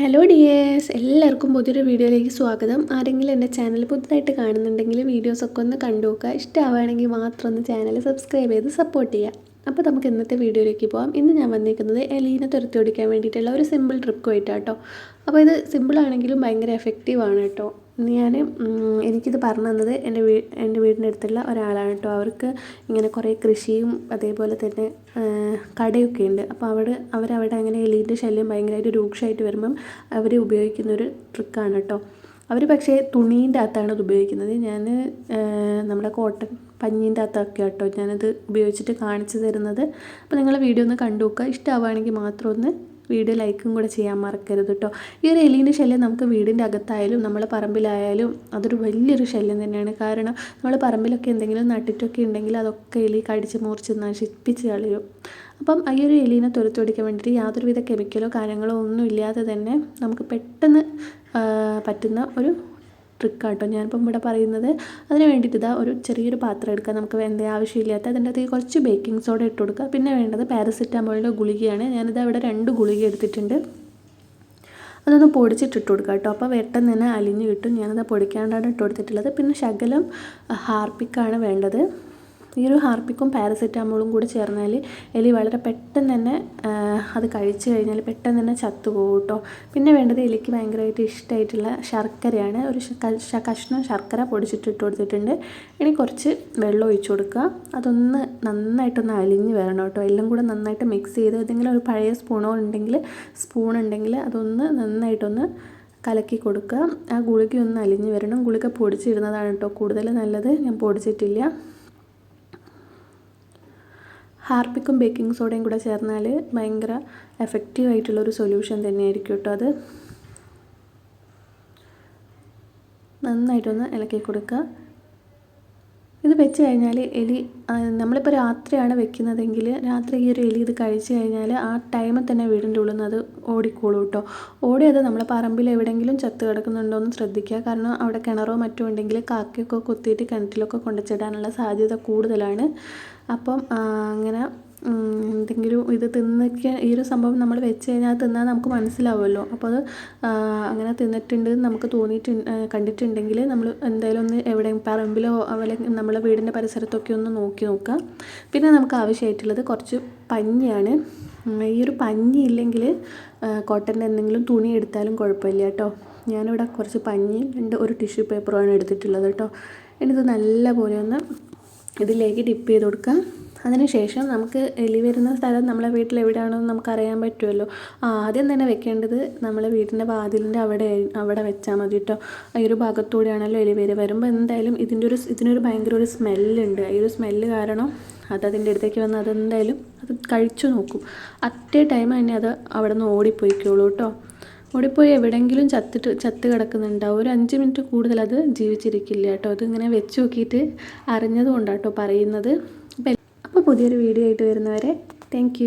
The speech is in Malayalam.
ഹലോ ഡിയേഴ്സ് എല്ലാവർക്കും പുതിയൊരു വീഡിയോയിലേക്ക് സ്വാഗതം. ആരെങ്കിലും എന്റെ ചാനൽ പുതുതായിട്ട് കാണുന്നുണ്ടെങ്കിൽ വീഡിയോസൊക്കെ ഒന്ന് കണ്ടു നോക്കുക. ഇഷ്ടമാവുകയാണെങ്കിൽ മാത്രം ഒന്ന് ചാനൽ സബ്സ്ക്രൈബ് ചെയ്ത് സപ്പോർട്ട് ചെയ്യുക. അപ്പോൾ നമുക്ക് ഇന്നത്തെ വീഡിയോയിലേക്ക് പോകാം ഇന്ന് ഞാൻ വന്നിരിക്കുന്നത് എലീനെ തുരത്തി ഓടിക്കാൻ വേണ്ടിയിട്ടുള്ള ഒരു സിമ്പിൾ ട്രിക്ക് പോയിട്ടാട്ടോ അപ്പോൾ ഇത് സിമ്പിളാണെങ്കിലും ഭയങ്കര എഫക്റ്റീവാണ് കേട്ടോ. ഞാൻ എനിക്കിത് പറഞ്ഞു തന്നത് എന്റെ വീ എന്റെ വീടിന്റെ അടുത്തുള്ള ഒരാളാണ് കേട്ടോ. അവർക്ക് ഇങ്ങനെ കുറേ കൃഷിയും അതേപോലെ തന്നെ കടയൊക്കെ ഉണ്ട്. അപ്പോൾ അവിടെ അവരവിടെ അങ്ങനെ എലീന്റെ ശല്യം ഭയങ്കരമായിട്ട് രൂക്ഷമായിട്ട് വരുമ്പം അവർ ഉപയോഗിക്കുന്ന ഒരു ട്രിക്കാണ് കേട്ടോ. അവർ പക്ഷേ തുണീന്റെ അകത്താണ് ഇത് ഉപയോഗിക്കുന്നത്. ഞാൻ നമ്മുടെ കോട്ടൺ പഞ്ഞീന്റെ അകത്തൊക്കെ കേട്ടോ ഞാനത് ഉപയോഗിച്ചിട്ട് കാണിച്ചു തരുന്നത്. അപ്പോൾ നിങ്ങൾ വീഡിയോ ഒന്ന് കണ്ടു നോക്കുക ഇഷ്ടമാവുകയാണെങ്കിൽ മാത്രം ഒന്ന് വീഡിയോ ലൈക്കും കൂടെ ചെയ്യാൻ മറക്കരുത് കേട്ടോ ഈ ഒരു എലീന്റെ ശല്യം നമുക്ക് വീടിന്റെ അകത്തായാലും നമ്മളെ പറമ്പിലായാലും അതൊരു വലിയൊരു ശല്യം തന്നെയാണ്. കാരണം നമ്മൾ പറമ്പിലൊക്കെ എന്തെങ്കിലും നട്ടിട്ടൊക്കെ ഉണ്ടെങ്കിൽ അതൊക്കെ എലി കടിച്ച് മുറിച്ച് നശിപ്പിച്ച് കളയും. അപ്പം ഈ ഒരു എലീനെ തുരത്തൊടിക്കാൻ വേണ്ടിയിട്ട് യാതൊരുവിധ കെമിക്കലോ കാര്യങ്ങളോ ഒന്നും ഇല്ലാതെ തന്നെ നമുക്ക് പെട്ടെന്ന് പറ്റുന്ന ഒരു ട്രിക്കാട്ടോ ഞാനിപ്പം ഇവിടെ പറയുന്നത് അതിന് വേണ്ടിയിട്ട് ഇതാ ഒരു ചെറിയൊരു പാത്രം എടുക്കുക. നമുക്ക് വേണ്ട ആവശ്യമില്ലാത്ത അതിന്റെ അകത്ത് കുറച്ച് ബേക്കിംഗ് സോഡ ഇട്ട് കൊടുക്കുക. പിന്നെ വേണ്ടത് പാരസെറ്റാമോളിന്റെ ഗുളികയാണ്. ഞാനിത് ഇവിടെ രണ്ട് ഗുളിക എടുത്തിട്ടുണ്ട്. അതൊന്ന് പൊടിച്ചിട്ടിട്ട് കൊടുക്കുക കേട്ടോ. അപ്പോൾ പെട്ടെന്ന് തന്നെ അലിഞ്ഞ് കിട്ടും. ഞാനത് പൊടിക്കാണ്ടാണ് ഇട്ട് കൊടുത്തിട്ടുള്ളത്. പിന്നെ ശകലം ഹാർപ്പിക്കാണ് വേണ്ടത്. ഈ ഒരു ഹാർപ്പിക്കും പാരസെറ്റാമോളും കൂടി ചേർന്നാൽ എലി വളരെ പെട്ടെന്ന് തന്നെ അത് കഴിച്ചു കഴിഞ്ഞാൽ പെട്ടെന്ന് തന്നെ ചത്തുപോകും കേട്ടോ പിന്നെ വേണ്ടത് എലിക്ക് ഭയങ്കരമായിട്ട് ഇഷ്ടമായിട്ടുള്ള ശർക്കരയാണ്. ഒരു കഷ്ണം ശർക്കര പൊടിച്ചിട്ടിട്ട് കൊടുത്തിട്ടുണ്ട്. ഇനി കുറച്ച് വെള്ളം ഒഴിച്ചു കൊടുക്കുക. അതൊന്ന് നന്നായിട്ടൊന്ന് അലിഞ്ഞ് വരണം കേട്ടോ. എല്ലാം കൂടെ നന്നായിട്ട് മിക്സ് ചെയ്ത് ഏതെങ്കിലും ഒരു പഴയ സ്പൂണോ ഉണ്ടെങ്കിൽ സ്പൂൺ ഉണ്ടെങ്കിൽ അതൊന്ന് നന്നായിട്ടൊന്ന് കലക്കി കൊടുക്കുക. ആ ഗുളിക ഒന്ന് അലിഞ്ഞ് വരണം. ഗുളിക പൊടിച്ചിടുന്നതാണ് കേട്ടോ കൂടുതൽ നല്ലത്. ഞാൻ പൊടിച്ചിട്ടില്ല. ഹാർപ്പിക്കും ബേക്കിംഗ് സോഡയും കൂടെ ചേർന്നാൽ ഭയങ്കര എഫക്റ്റീവ് ആയിട്ടുള്ളൊരു സൊല്യൂഷൻ തന്നെയായിരിക്കും കേട്ടോ അത്. നന്നായിട്ടൊന്ന് ഇളക്കി കൊടുക്കുക. ഇത് വെച്ച് കഴിഞ്ഞാൽ എലി നമ്മളിപ്പോൾ രാത്രിയാണ് വെക്കുന്നതെങ്കിൽ രാത്രി ഈ ഒരു എലി ഇത് കഴിച്ച് കഴിഞ്ഞാൽ ആ ടൈമിൽ തന്നെ വീടിന്റെ ഉള്ളിൽ നിന്ന് അത് ഓടിക്കോളും കേട്ടോ. ഓടി അത് നമ്മളെ പറമ്പിൽ എവിടെയെങ്കിലും ചത്ത് കിടക്കുന്നുണ്ടോ എന്ന് ശ്രദ്ധിക്കുക. കാരണം അവിടെ കിണറോ മറ്റോ ഉണ്ടെങ്കിൽ കാക്കയൊക്കെ കുത്തിയിട്ട് കിണറ്റിലൊക്കെ കൊണ്ടുവച്ചിടാനുള്ള സാധ്യത കൂടുതലാണ്. അപ്പം അങ്ങനെ എന്തെങ്കിലും ഇത് തിന്നിക്കാൻ ഈ ഒരു സംഭവം നമ്മൾ വെച്ച് കഴിഞ്ഞാൽ തിന്നാൽ നമുക്ക് മനസ്സിലാവുമല്ലോ. അപ്പോൾ അത് അങ്ങനെ തിന്നിട്ടുണ്ട് നമുക്ക് തോന്നിയിട്ട് കണ്ടിട്ടുണ്ടെങ്കിൽ നമ്മൾ എന്തായാലും ഒന്ന് എവിടെ പറമ്പിലോ അല്ലെങ്കിൽ നമ്മളെ വീടിന്റെ പരിസരത്തൊക്കെ ഒന്ന് നോക്കി നോക്കുക. പിന്നെ നമുക്ക് ആവശ്യമായിട്ടുള്ളത് കുറച്ച് പഞ്ഞിയാണ്. ഈ ഒരു പഞ്ഞി ഇല്ലെങ്കിൽ കോട്ടന്റെ എന്തെങ്കിലും തുണി എടുത്താലും കുഴപ്പമില്ല കേട്ടോ. ഞാനിവിടെ കുറച്ച് പഞ്ഞിയും രണ്ട് ഒരു ടിഷ്യൂ പേപ്പറുമാണ് എടുത്തിട്ടുള്ളത് കേട്ടോ. എന്നിട്ട് നല്ല പോലെ ഒന്ന് ഇതിലേക്ക് ഡിപ്പ് ചെയ്ത് കൊടുക്കുക. അതിനുശേഷം നമുക്ക് എലി വരുന്ന സ്ഥലം നമ്മളെ വീട്ടിൽ എവിടെയാണെന്ന് നമുക്ക് അറിയാൻ പറ്റുമല്ലോ. ആദ്യം തന്നെ വെക്കേണ്ടത് നമ്മളെ വീടിന്റെ വാതിലിന്റെ അവിടെ അവിടെ വെച്ചാൽ മതി കേട്ടോ ഈ ഒരു ഭാഗത്തൂടെയാണല്ലോ എലി വരെ വരുമ്പോൾ എന്തായാലും ഇതിന്റെ ഒരു ഇതിനൊരു ഭയങ്കര ഒരു സ്മെല്ലുണ്ട്. ഈ ഒരു സ്മെല്ല് കാരണം അത് അതിന്റെ അടുത്തേക്ക് വന്ന് അതെന്തായാലും അത് കഴിച്ചു നോക്കും. അറ്റേ ടൈം തന്നെ അത് അവിടെ നിന്ന് ഓടിപ്പോയിക്കോളൂ കേട്ടോ ഓടിപ്പോയി എവിടെയെങ്കിലും ചത്തിട്ട് ചത്ത് കിടക്കുന്നുണ്ടാവും. ഒരു അഞ്ച് മിനിറ്റ് കൂടുതൽ അത് ജീവിച്ചിരിക്കില്ല കേട്ടോ അതിങ്ങനെ വെച്ച് നോക്കിയിട്ട് അറിഞ്ഞതുകൊണ്ടാട്ടോ പറയുന്നത്. അപ്പോൾ പുതിയൊരു വീഡിയോ ആയിട്ട് വരുന്നവരെ താങ്ക്